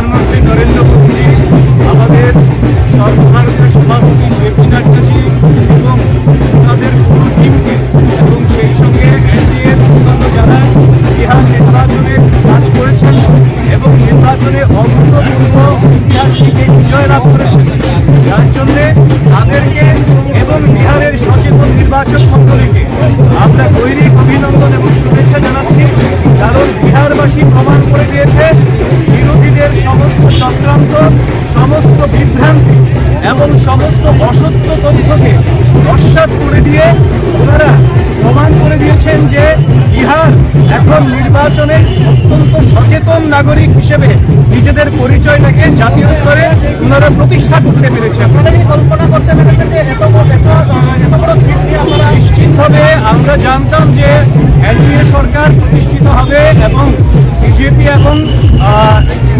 প্রধানমন্ত্রী নরেন্দ্র মোদীজি আমাদের সর্বভারতীয় সভাপতি জেপি নাড্ডাজি এবং তাদের পুরো টিমকে এবং সেই সঙ্গে এনডিএ অন্যান্য যারা বিহার নির্বাচনে কাজ করেছেন এবং নির্বাচনে অভূতপূর্ব ইতিহাস থেকে বিজয় লাভ করেছেন, যার জন্যে তাদেরকে এবং বিহারের সচেতন নির্বাচন মন্ডলীকে আমরা গৈরিক অভিনন্দন এবং শুভেচ্ছা জানাচ্ছি, কারণ বিহারবাসী প্রমাণ সমস্ত বিভ্রান্তি এবং সমস্ত অসত্য তথ্যকে নস্বাত করে দিয়ে ওনারা প্রমাণ করে দিয়েছেন যে বিহার এখন নির্বাচনে অত্যন্ত সচেতন নাগরিক হিসেবে নিজেদের পরিচয়টাকে জাতীয় স্তরে ওনারা প্রতিষ্ঠা করতে পেরেছে। আপনারা কি কল্পনা করতে পেরেছেন যে এত নিশ্চিতভাবে আমরা জানতাম যে এনডিএ সরকার প্রতিষ্ঠিত হবে এবং বিজেপি এবং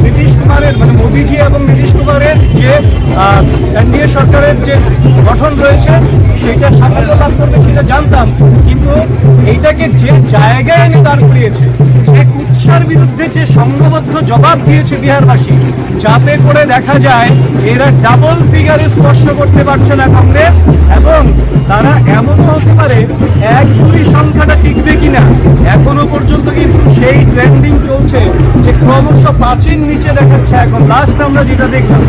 নীতিশ কুমারের মানে মোদিজি এবং নীতিশ কুমারের এনডিএ সরকারের যে গঠন রয়েছে সেটা সাফল্য লাভ করবে সেটা জানতাম, কিন্তু এইটাকে যে জায়গায় এনে দাঁড় করিয়েছে যে উৎসার বিরুদ্ধে যে সংঘবদ্ধ জবাব দিয়েছে বিহারবাসী, যাতে করে দেখা যায় এরা ডাবল ফিগারে স্পর্শ করতে পারছে না কংগ্রেস, এবং তারা এমনও হতে পারে, এক দুই সংখ্যাটা টিকবে কিনা, এখনও পর্যন্ত কিন্তু সেই ট্রেন্ডিং চলছে যে ক্রমশ পাঁচের নিচে দেখাচ্ছে এখন। লাস্ট আমরা যেটা দেখলাম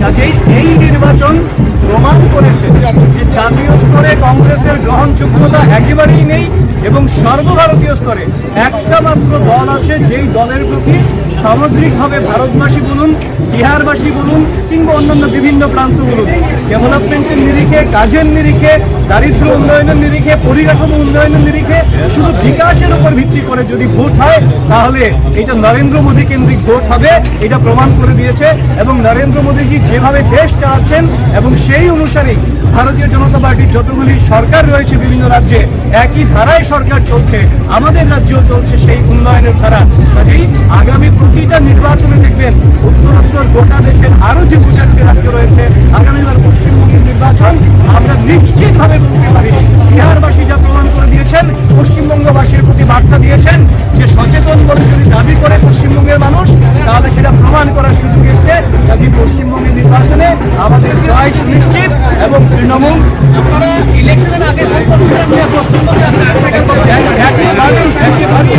কাজেই এই নির্বাচন প্রমাণ করেছে যে জাতীয় স্তরে কংগ্রেসের গ্রহণযোগ্যতা একেবারেই নেই এবং সর্বভারতীয় স্তরে একটা মাত্র দল আছে যেই দলের প্রতি সামগ্রিকভাবে ভারতবাসী বলুন, বিহারবাসী বলুন, কিংবা অন্যান্য বিভিন্ন প্রান্ত বলুন, ডেভেলপমেন্টের নিরিখে, কাজের নিরিখে দারিদ্র উন্নয়নের নিরিখে, পরিকাঠামো উন্নয়নের নিরিখে শুধু বিকাশের উপর ভিত্তি করে যদি ভোট হয়, তাহলে এটা নরেন্দ্র মোদী কেন্দ্রিক ভোট হবে, এটা প্রমাণ করে দিয়েছে। এবং নরেন্দ্র মোদীজি যেভাবে দেশ চালাচ্ছেন এবং সেই অনুসারেই ভারতীয় জনতা পার্টির যতগুলি সরকার রয়েছে বিভিন্ন রাজ্যে, একই ধারায় সরকার চলছে, আমাদের রাজ্যেও চলছে সেই উন্নয়নের ধারা। কাজেই আগামী প্রতিটা নির্বাচনে দেখবেন উত্তর উত্তর গোটা দেশের আরও যে দু চারটে রাজ্য রয়েছে আগামীবার পশ্চিমবঙ্গের নির্বাচন আমরা নিশ্চিতভাবে বলতে পারি। বিহারবাসী যা প্রমাণ করে দিয়েছেন, পশ্চিমবঙ্গবাসীর প্রতি বার্তা দিয়েছেন যে সচেতন বলে যদি দাবি করে পশ্চিমবঙ্গের মানুষ, তাহলে সেটা প্রমাণ করার সুযোগ এসছে। কাজে পশ্চিমবঙ্গের নির্বাচনে আমাদের জয় সুনিশ্চিত। এবং তৃণমূল আপনারা ইলেকশনের আগে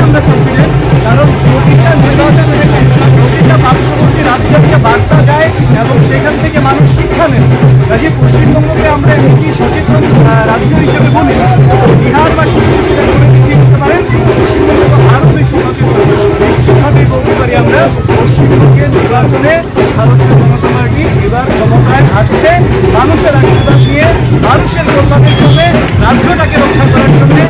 আমরা কনফিডেন্ট কারণ প্রতিটা নির্বাচন প্রতিটা পার্শ্ববর্তী রাজ্যে থেকে বার্তা যায় এবং সেখান থেকে মানুষ শিক্ষা নেন কাজে পশ্চিমবঙ্গকে আমরা একটি সচেতন রাজ্য হিসেবে বলি। বিহারবাসী পারেন পশ্চিমবঙ্গ আরও বেশি সচেতন। নিশ্চিতভাবেই বলতে পারি আমরা পশ্চিমবঙ্গের নির্বাচনে ভারতীয় জনতা আসছে মানুষের আশীর্বাদ নিয়ে মানুষের কল্যাণের জন্য রাজ্যটাকে রক্ষা করার জন্য।